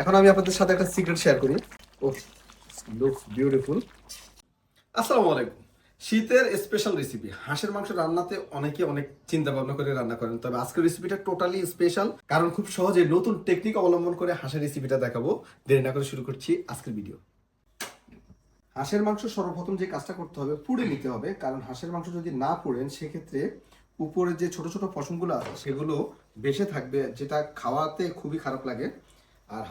এখন আমি আপনাদের সাথে একটা সিক্রেট শেয়ার করি। ও লুকস বিউটিফুল আসসালামু আলাইকুম। শীতের স্পেশাল রেসিপি হাঁসের মাংস রান্নাতে অনেকে অনেক চিন্তা ভাবনা করে রান্না করেন, তবে আজকের রেসিপিটা টোটালি স্পেশাল কারণ খুব সহজে নতুন টেকনিক অবলম্বন করে হাঁসের রেসিপিটা দেখাবো। দেরি না করে শুরু করছি আজকের ভিডিও হাঁসের মাংস সর্বপ্রথম যে কাজটা করতে হবে, পুড়ে নিতে হবে। কারণ হাঁসের মাংস যদি না পুড়েন, সেক্ষেত্রে উপরে যে ছোট ছোট পশমগুলো আছে, সেগুলো বেশে থাকবে, যেটা খাওয়াতে খুবই খারাপ লাগে। আর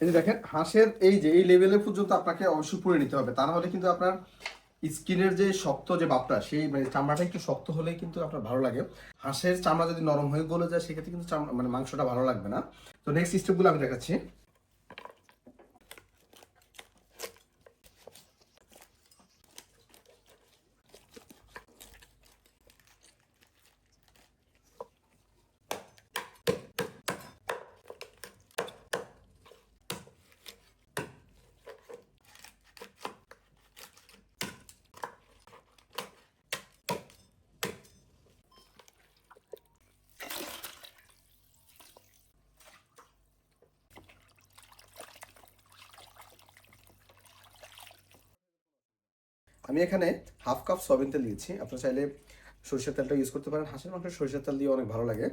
এই যে দেখেন, হাঁসের এই যে, এই লেভেলে পর্যন্ত আপনাকে অবশ্যই পুড়ে নিতে হবে। তা না হলে কিন্তু আপনার স্কিনের যে শক্ত যে বাপটা, সেই মানে চামড়াটা একটু শক্ত হলে কিন্তু আপনার ভালো লাগে। হাঁসের চামড়া যদি নরম হয়ে গলে যায়, সেক্ষেত্রে কিন্তু মানে মাংসটা ভালো লাগবে না। তো নেক্সট স্টেপগুলো আমি দেখাচ্ছি। আমি এখানে হাফ কাপ সয়াবিন তেল দিয়েছি। আপনারা চাইলে সরিষার তেলটা ইউজ করতে পারেন। হাঁসের মাংস সরিষার তেল দিয়ে অনেক ভালো লাগে।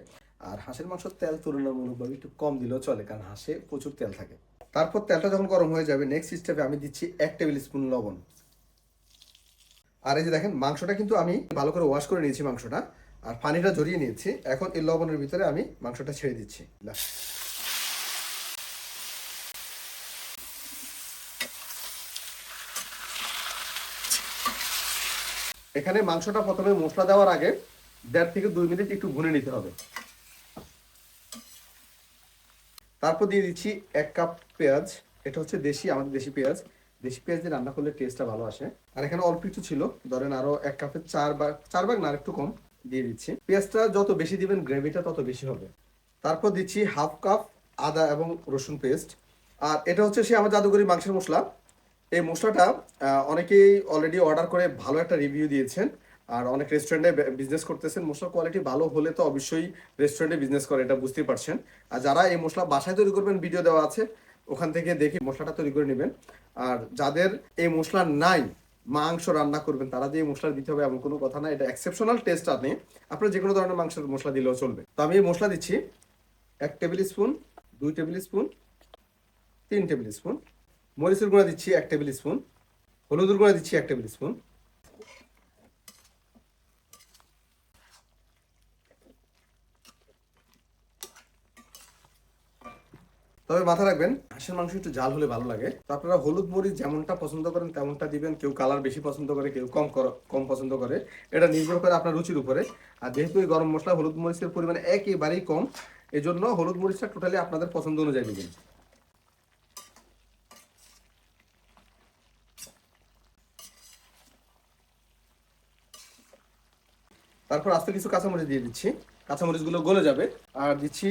আর হাঁসের মাংস তেল তুলনামূলকভাবে একটু কম দিলেও চলে, কারণ হাঁসে প্রচুর তেল থাকে। তারপর তেলটা যখন গরম হয়ে যাবে নেক্সট স্টেপে আমি দিচ্ছি এক টেবিল স্পুন লবণ। আর এই যে দেখেন, মাংসটা কিন্তু আমি ভালো করে ওয়াশ করে নিয়েছি মাংসটা। আর পানিটা ঝরিয়ে নিয়েছি। এখন এই লবণের ভিতরে আমি মাংসটা ছেড়ে দিচ্ছি। এখানে মাংসটা প্রথমে মশলা দেওয়ার আগে দেড় থেকে দুই মিনিট একটু ভুনে নিতে হবে। তারপর দিয়ে দিচ্ছি এক কাপ পেঁয়াজ, এটা হচ্ছে দেশি, আমাদের দেশি পেঁয়াজ। দেশি পেঁয়াজ দিয়ে রান্না করলে টেস্টটা ভালো আসে। আর এখানে অল্প একটু ছিল, ধরেন আরও এক কাপের চার ভাগ চার ভাগ না একটু কম দিয়ে দিচ্ছি। পেঁয়াজটা যত বেশি দিবেন, গ্রেভিটা তত বেশি হবে। তারপর দিচ্ছি হাফ কাপ আদা এবং রসুন পেস্ট। আর এটা হচ্ছে সে আমার জাদুকরি মাংসের মশলা। এই মশলাটা অনেকেই অলরেডি অর্ডার করে ভালো একটা রিভিউ দিয়েছেন আর অনেক রেস্টুরেন্টে বিজনেস করতেছেন। মশলার কোয়ালিটি ভালো হলে তো অবশ্যই রেস্টুরেন্টে বিজনেস করে, এটা বুঝতেই পারছেন। আর যারা এই মশলা বাসায় তৈরি করবেন ভিডিও দেওয়া আছে, ওখান থেকে দেখে মশলাটা তৈরি করে নেবেন। আর যাদের এই মশলা নাই, মাংস রান্না করবেন, তারা দিয়ে মশলা দিতে হবে এমন কোনো কথা না। এটা এক্সেপশনাল টেস্ট আপনি, আপনার যে কোনো ধরনের মাংসের মশলা দিলেও চলবে। তো আমি এই মশলা দিচ্ছি, এক টেবিল স্পুন দুই টেবিল স্পুন তিন টেবিল স্পুন মরিচের গুঁড়া দিচ্ছি এক টেবিল স্পুন, হলুদের গুঁড়া দিচ্ছি এক টেবিল স্পুন। তবে মাথা রাখবেন, হাঁসের মাংস একটু জাল হলে ভালো লাগে। তো আপনারা হলুদ মরিচ যেমনটা পছন্দ করেন, তেমনটা দিবেন। কেউ কালার বেশি পছন্দ করে, কেউ কম কম পছন্দ করে। এটা নির্ভর করে আপনার রুচির উপরে। আর যেহেতু এই গরম মশলা হলুদ মরিচের পরিমাণ একেবারেই কম, এজন্য হলুদ মরিচটা টোটালি আপনাদের পছন্দ অনুযায়ী দিবেন তারপর আস্তে কিছু কাঁচামরিচ দিয়ে দিচ্ছি। কাঁচামরিচগুলো গলে যাবে। আর দিচ্ছি,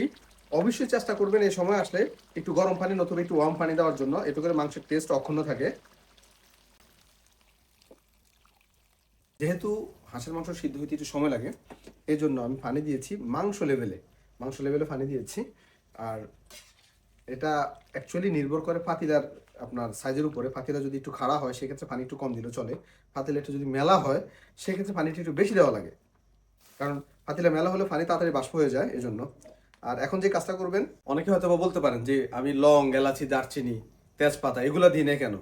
অবশ্যই চেষ্টা করবেন এই সময় আসলে একটু গরম পানি নতুবা একটু ওয়ার্ম পানি দেওয়ার জন্য। এতে করে মাংসের টেস্ট অক্ষুণ্ণ থাকে। যেহেতু হাঁসের মাংস সিদ্ধ হইতে একটু সময় লাগে এই জন্য আমি পানি দিয়েছি মাংস লেভেলে মাংস লেভেলে পানি দিয়েছি। আর এটা অ্যাকচুয়ালি নির্ভর করে পাতিলার, আপনার সাইজের উপরে। পাতিলা যদি একটু খাড়া হয়, সেক্ষেত্রে পানি একটু কম দিলেও চলে। পাতিলা একটু যদি মেলা হয়, সেক্ষেত্রে পানিটা একটু বেশি দেওয়া লাগে। কারণ পাতিলা মেলা হলে পানি তাড়াতাড়ি বাষ্প হয়ে যায় এজন্য। আর এখন যে কাজটা করবেন, অনেকে হয়তো বলতে পারেন যে আমি লং, এলাচি, দারচিনি, তেজপাতা, এগুলো দিই না কেন?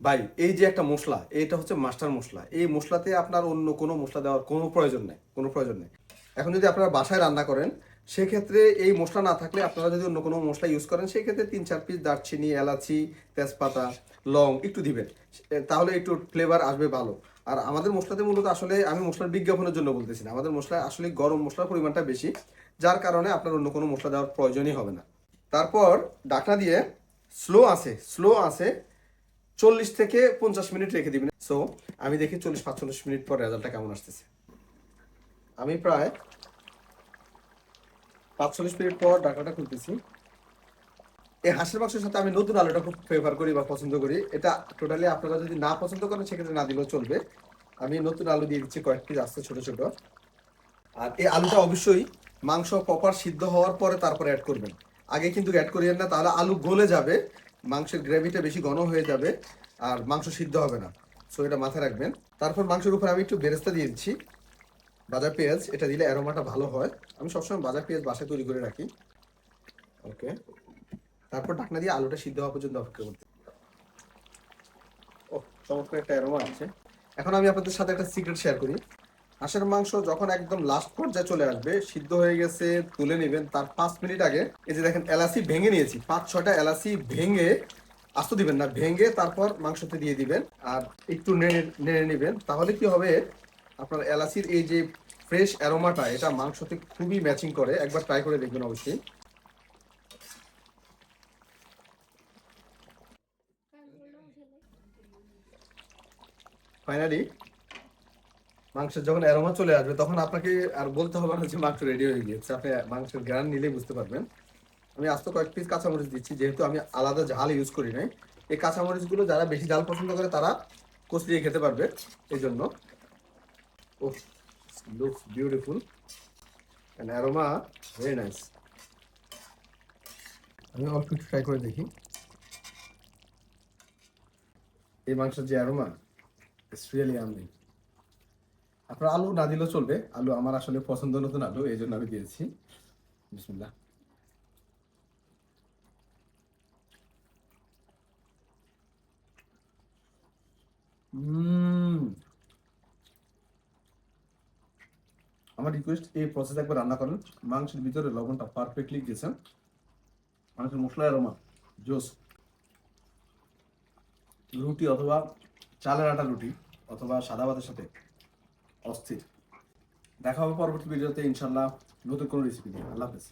ভাই, এই যে একটা মশলা এইটা হচ্ছে মাস্টার মশলা। এই মশলাতে আপনার অন্য কোনো মশলা দেওয়ার কোনো প্রয়োজন নেই, কোনো প্রয়োজন নেই। এখন যদি আপনারা বাসায় রান্না করেন, সেক্ষেত্রে এই মশলা না থাকলে আপনারা যদি অন্য কোনো মশলা ইউজ করেন, সেক্ষেত্রে তিন, চার পিস দারচিনি, এলাচি, তেজপাতা, লং একটু দিবেন। তাহলে একটু ফ্লেভার আসবে ভালো। আর আমাদের মশলাতে মূলত আসলে আমি মশলার বিজ্ঞাপনের জন্য বলতেছি না। আমাদের মশলা আসলে গরম মশলার পরিমাণটা বেশি, যার কারণে আপনার অন্য কোনো মশলা দেওয়ার প্রয়োজনই হবে না। তারপর ডাকনা দিয়ে স্লো আছে স্লো আছে চল্লিশ থেকে পঞ্চাশ মিনিট রেখে দিবেন। সো আমি দেখি চল্লিশ পাঁচচল্লিশ মিনিট পর রেজাল্টটা কেমন আসতেছে। আমি প্রায় পাঁচচল্লিশ মিনিট পর ডাকাটা খুলতেছি। এই হাঁসের মাংসের সাথে আমি নতুন আলুটা খুব ফেভার করি বা পছন্দ করি। এটা টোটালি আপনারা যদি না পছন্দ করেন, সেক্ষেত্রে না দিলেও চলবে। আমি নতুন আলু দিয়ে দিচ্ছি কয়েক পিস আসছে ছোট ছোট। আর এই আলুটা অবশ্যই মাংস প্রপার সিদ্ধ হওয়ার পরে তারপরে অ্যাড করবেন। আগে কিন্তু অ্যাড করিয়েন না, তাহলে আলু গলে যাবে, মাংসের গ্রেভিটা বেশি ঘন হয়ে যাবে আর মাংস সিদ্ধ হবে না। সো এটা মাথায় রাখবেন। তারপর মাংসের উপর আমি একটু বেরেস্তা দিয়ে দিচ্ছি। বাজার পেঁয়াজ, এটা দিলে অ্যারোমাটা ভালো হয়। আমি সবসময় বাজার পেঁয়াজ বাসায় তৈরি করে রাখি। ওকে তারপর ঢাকনা দিয়ে আলুটা সিদ্ধ হওয়া পর্যন্ত অপেক্ষা করতে ও চমৎকার একটা অ্যারোমা আছে এখন আমি আপনাদের সাথে একটা সিক্রেট শেয়ার করি। হাঁসের মাংস যখন একদম লাস্ট পর্যায়ে চলে আসবে, সিদ্ধ হয়ে গেছে, তুলে নেবেন, তার পাঁচ মিনিট আগে এই যে দেখেন এলাচি ভেঙে নিয়েছি, পাঁচ ছটা এলাচি ভেঙে আস্ত দিবেন না, ভেঙে তারপর মাংসতে দিয়ে দিবেন আর একটু নেড়ে নেড়ে নেবেন। তাহলে কি হবে? আপনার এলাচির এই যে ফ্রেশ অ্যারোমাটা এটা মাংসতে খুবই ম্যাচিং করে। একবার ট্রাই করে দেখবেন অবশ্যই। ফাইনালি মাংসের যখন অ্যারোমা চলে আসবে, তখন আপনাকে আর বলতে হবে না যে মাংস রেডি হয়ে গিয়েছে। আপনি মাংসের গ্রান নিলেই বুঝতে পারবেন। আমি আস্ত কয়েক পিস কাঁচামরিচ দিচ্ছি, যেহেতু আমি আলাদা ঝাল ইউজ করি নাই। এই কাঁচামরিচগুলো যারা বেশি ঝাল পছন্দ করে, তারা কচলিয়ে খেতে পারবে এই জন্য ও looks beautiful aroma very nice আমি অল্প একটু ট্রাই করে দেখি। এই মাংসের যে অ্যারোমা ইটস রিয়েলি আমি আপনার আলু না দিলেও চলবে। আলু আমার আসলে পছন্দ নতুন আলু, এই জন্য আমি দিয়েছি। বিসমিল্লাহ। আমার রিকোয়েস্ট এই প্রসেস একবার রান্না করেন। মাংসের ভিতরে লবণটা পারফেক্টলি গেছে মাংসের মশলা আরোমা জোস। রুটি অথবা চালের আটা রুটি অথবা সাদা ভাতের সাথে অস্থির। দেখা হবে পরবর্তী ভিডিওতে ইনশাল্লাহ নতুন কোনো রেসিপি নিয়ে। আল্লাহ হাফেজ।